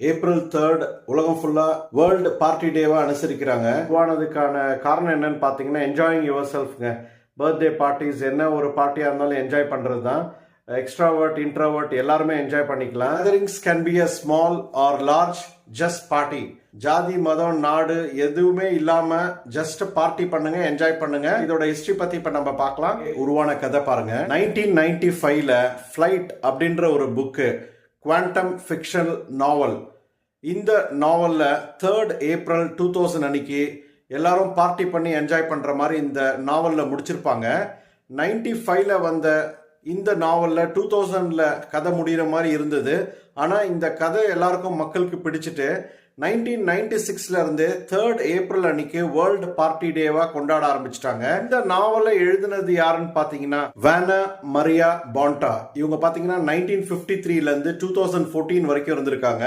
April third உலகம் ஃபுல்லா world party டேவா அனுசரிக்கிறாங்க. உருவானதுக்கான காரணம் என்னன்னு பார்த்தீங்கன்னா என்ஜாயிங் யுவர் செல்ஃப்ங்க பர்த்டே பார்ட்டிஸ் என்ன ஒரு பார்ட்டியாக இருந்தாலும் என்ஜாய் பண்ணுறது தான். எக்ஸ்ட்ராவர்ட் இன்ட்ரோவர்ட் எல்லாருமே என்ஜாய் பண்ணிக்கலாம். Gatherings can be a small or large just party ஜாதி மதம் நாடு எதுவுமே இல்லாம ஜஸ்ட் பார்ட்டி பண்ணுங்க என்ஜாய் பண்ணுங்க. இதோட ஹிஸ்டரி பத்தி இப்ப நம்ம பார்க்கலாம். உருவான கதை பாருங்க. நைன்டீன் நைன்டி ஃபைவ்ல ஃபிளைட் அப்படின்ற ஒரு புக்கு குவாண்டம் ஃபிக்ஷன் நாவல் இந்த நாவலில் தேர்ட் ஏப்ரல் டூ தௌசண்ட் அன்னைக்கு எல்லாரும் பார்ட்டி பண்ணி என்ஜாய் பண்ணுற மாதிரி இந்த நாவலில் முடிச்சிருப்பாங்க. நைன்டி ஃபைவ்ல வந்த இந்த நாவலில் டூ தௌசண்டில் கதை முடிகிற மாதிரி இருந்தது. ஆனால் இந்த கதை எல்லாருக்கும் மக்களுக்கு பிடிச்சிட்டு நைன்டீன் நைன்டி சிக்ஸ்ல இருந்து தேர்ட் ஏப்ரல் அன்னைக்கு வேர்ல்டு பார்ட்டி டேவா கொண்டாட ஆரம்பிச்சிட்டாங்க. இந்த நாவலை எழுதினது யாருன்னு பாத்தீங்கன்னா வேனா மரியா பாண்டா இவங்க பாத்தீங்கன்னா நைன்டீன் பிப்டி த்ரீல இருந்து டூ தௌசண்ட் ஃபோர்டீன் வரைக்கும் இருந்திருக்காங்க.